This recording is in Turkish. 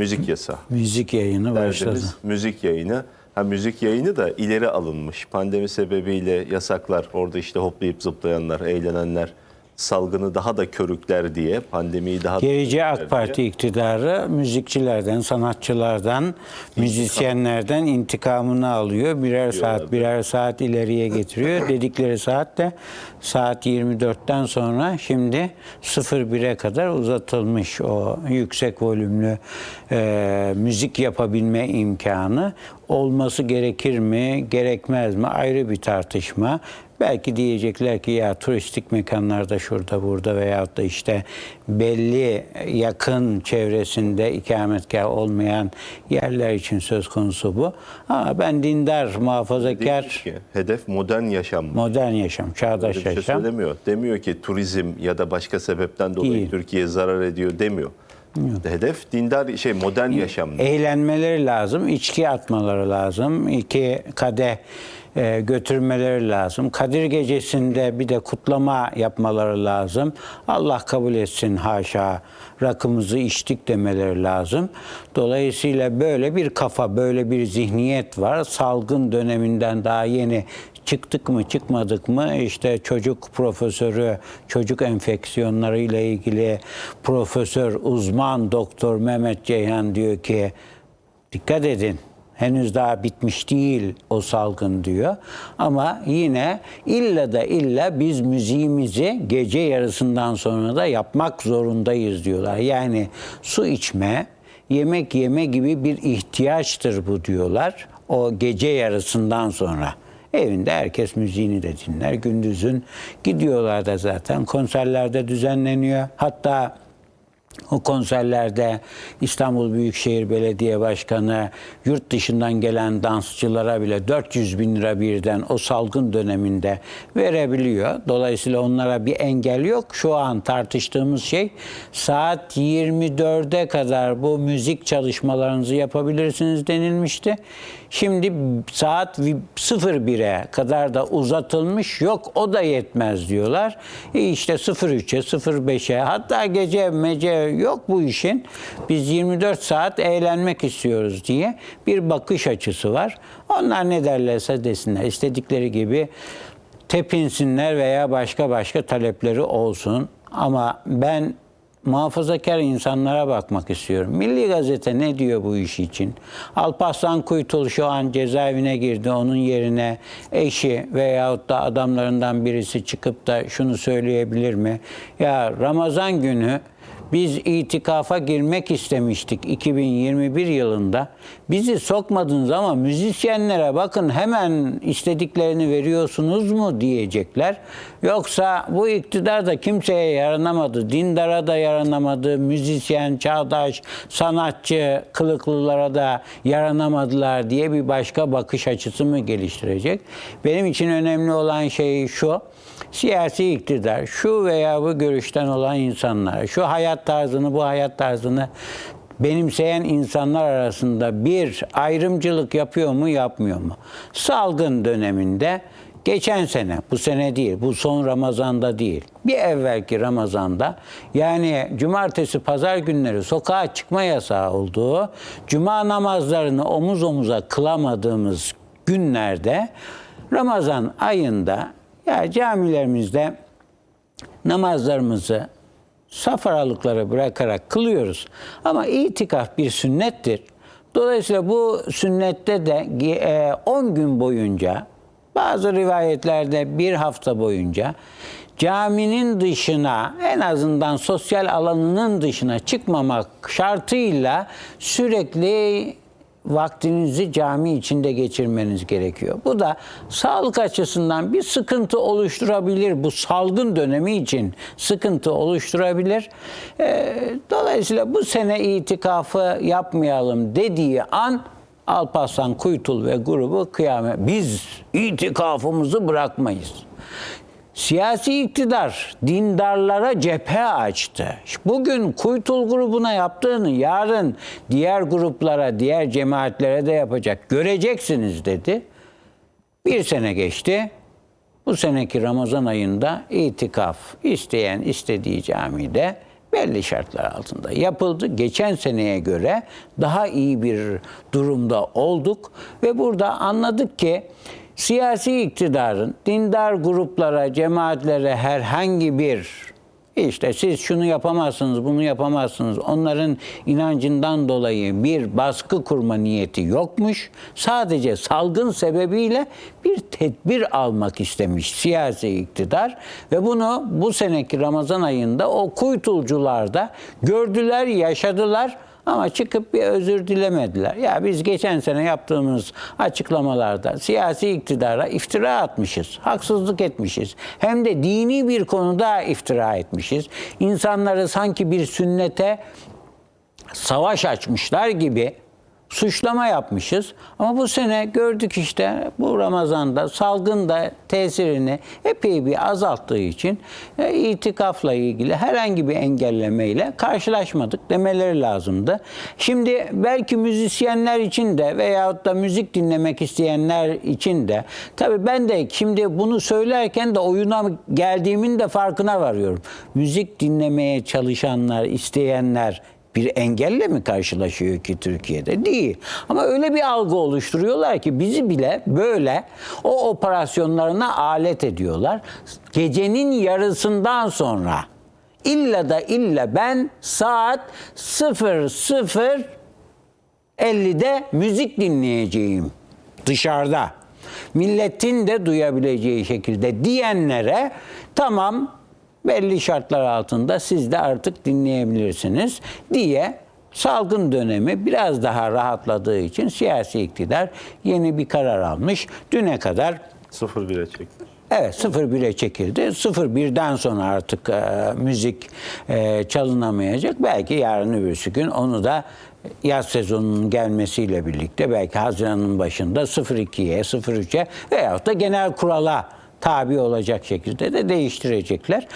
Müzik yasağı. Müzik yayını başladı. Derdimiz müzik yayını. Ha müzik yayını da ileri alınmış. Pandemi sebebiyle yasaklar, orada işte hoplayıp zıplayanlar, eğlenenler salgını daha da körükler diye, pandemiyi daha da Gerici körükler AK Parti diye. iktidarı müzikçilerden, sanatçılardan, müzisyenlerden intikamını alıyor. Birer saat, birer saat ileriye getiriyor. Dedikleri saat de saat 24'ten sonra şimdi 01'e kadar uzatılmış o yüksek volümlü e, müzik yapabilme imkanı olması gerekir mi, gerekmez mi ayrı bir tartışma. Belki diyecekler ki ya turistik mekanlarda şurada burada veyahut da işte belli yakın çevresinde ikametgah olmayan yerler için söz konusu bu. Ama ben dindar, muhafazakar, Demiş ki, hedef modern yaşam. modern yaşam, çağdaş Öyle bir şey yaşam. söylemiyor. Demiyor ki turizm ya da başka sebepten dolayı Değil. Türkiye zarar ediyor demiyor. Hedef dindar şey modern yaşam. Eğlenmeleri lazım, içki atmaları lazım, iki kadeh e, götürmeleri lazım. Kadir gecesinde bir de kutlama yapmaları lazım. Allah kabul etsin haşa rakımızı içtik demeleri lazım. Dolayısıyla böyle bir kafa, böyle bir zihniyet var. Salgın döneminden daha yeni çıktık mı çıkmadık mı işte çocuk profesörü çocuk enfeksiyonları ile ilgili profesör uzman doktor Mehmet Ceyhan diyor ki dikkat edin henüz daha bitmiş değil o salgın diyor. Ama yine illa da illa biz müziğimizi gece yarısından sonra da yapmak zorundayız diyorlar. Yani su içme, yemek yeme gibi bir ihtiyaçtır bu diyorlar. O gece yarısından sonra. Evinde herkes müziğini de dinler. Gündüzün gidiyorlar da zaten konserlerde düzenleniyor. Hatta o konserlerde İstanbul Büyükşehir Belediye Başkanı yurt dışından gelen dansçılara bile 400 bin lira birden o salgın döneminde verebiliyor. Dolayısıyla onlara bir engel yok. Şu an tartıştığımız şey saat 24'e kadar bu müzik çalışmalarınızı yapabilirsiniz denilmişti. Şimdi saat 01'e kadar da uzatılmış. Yok o da yetmez diyorlar. E işte 03'e, 05'e hatta gece mece yok bu işin. Biz 24 saat eğlenmek istiyoruz diye bir bakış açısı var. Onlar ne derlerse desinler. istedikleri gibi tepinsinler veya başka başka talepleri olsun. Ama ben muhafazakar insanlara bakmak istiyorum. Milli Gazete ne diyor bu iş için? Alparslan Kuytul şu an cezaevine girdi. Onun yerine eşi veyahut da adamlarından birisi çıkıp da şunu söyleyebilir mi? Ya Ramazan günü biz itikafa girmek istemiştik 2021 yılında. Bizi sokmadınız ama müzisyenlere bakın hemen istediklerini veriyorsunuz mu diyecekler. Yoksa bu iktidar da kimseye yaranamadı. Dindara da yaranamadı. Müzisyen, çağdaş, sanatçı, kılıklılara da yaranamadılar diye bir başka bakış açısı mı geliştirecek? Benim için önemli olan şey şu siyasi iktidar, şu veya bu görüşten olan insanlar, şu hayat tarzını, bu hayat tarzını benimseyen insanlar arasında bir ayrımcılık yapıyor mu, yapmıyor mu? Salgın döneminde geçen sene, bu sene değil, bu son Ramazan'da değil, bir evvelki Ramazan'da yani cumartesi, pazar günleri sokağa çıkma yasağı olduğu, cuma namazlarını omuz omuza kılamadığımız günlerde Ramazan ayında ya camilerimizde namazlarımızı saf aralıkları bırakarak kılıyoruz. Ama itikaf bir sünnettir. Dolayısıyla bu sünnette de e, 10 gün boyunca bazı rivayetlerde bir hafta boyunca caminin dışına en azından sosyal alanının dışına çıkmamak şartıyla sürekli vaktinizi cami içinde geçirmeniz gerekiyor. Bu da sağlık açısından bir sıkıntı oluşturabilir. Bu salgın dönemi için sıkıntı oluşturabilir. Ee, dolayısıyla bu sene itikafı yapmayalım dediği an Alparslan Kuytul ve grubu kıyamet. Biz itikafımızı bırakmayız. Siyasi iktidar dindarlara cephe açtı. Bugün Kuytul grubuna yaptığını yarın diğer gruplara, diğer cemaatlere de yapacak. Göreceksiniz dedi. Bir sene geçti. Bu seneki Ramazan ayında itikaf isteyen istediği camide belli şartlar altında yapıldı. Geçen seneye göre daha iyi bir durumda olduk ve burada anladık ki siyasi iktidarın dindar gruplara, cemaatlere herhangi bir işte siz şunu yapamazsınız, bunu yapamazsınız. Onların inancından dolayı bir baskı kurma niyeti yokmuş. Sadece salgın sebebiyle bir tedbir almak istemiş siyasi iktidar ve bunu bu seneki Ramazan ayında o kuytulcularda gördüler, yaşadılar. Ama çıkıp bir özür dilemediler. Ya biz geçen sene yaptığımız açıklamalarda siyasi iktidara iftira atmışız. Haksızlık etmişiz. Hem de dini bir konuda iftira etmişiz. İnsanları sanki bir sünnete savaş açmışlar gibi suçlama yapmışız. Ama bu sene gördük işte bu Ramazan'da salgın da tesirini epey bir azalttığı için e, itikafla ilgili herhangi bir engellemeyle karşılaşmadık demeleri lazımdı. Şimdi belki müzisyenler için de veyahut da müzik dinlemek isteyenler için de tabii ben de şimdi bunu söylerken de oyuna geldiğimin de farkına varıyorum. Müzik dinlemeye çalışanlar, isteyenler bir engelle mi karşılaşıyor ki Türkiye'de? Değil. Ama öyle bir algı oluşturuyorlar ki bizi bile böyle o operasyonlarına alet ediyorlar. Gecenin yarısından sonra illa da illa ben saat 00.50'de müzik dinleyeceğim dışarıda. Milletin de duyabileceği şekilde diyenlere tamam belli şartlar altında siz de artık dinleyebilirsiniz diye salgın dönemi biraz daha rahatladığı için siyasi iktidar yeni bir karar almış. Düne kadar 0-1'e çekti. Evet 01'e çekildi. 01'den sonra artık e, müzik e, çalınamayacak. Belki yarın öbürsü gün onu da yaz sezonunun gelmesiyle birlikte belki Haziran'ın başında 02'ye, 03'e veyahut da genel kurala tabi olacak şekilde de değiştirecekler.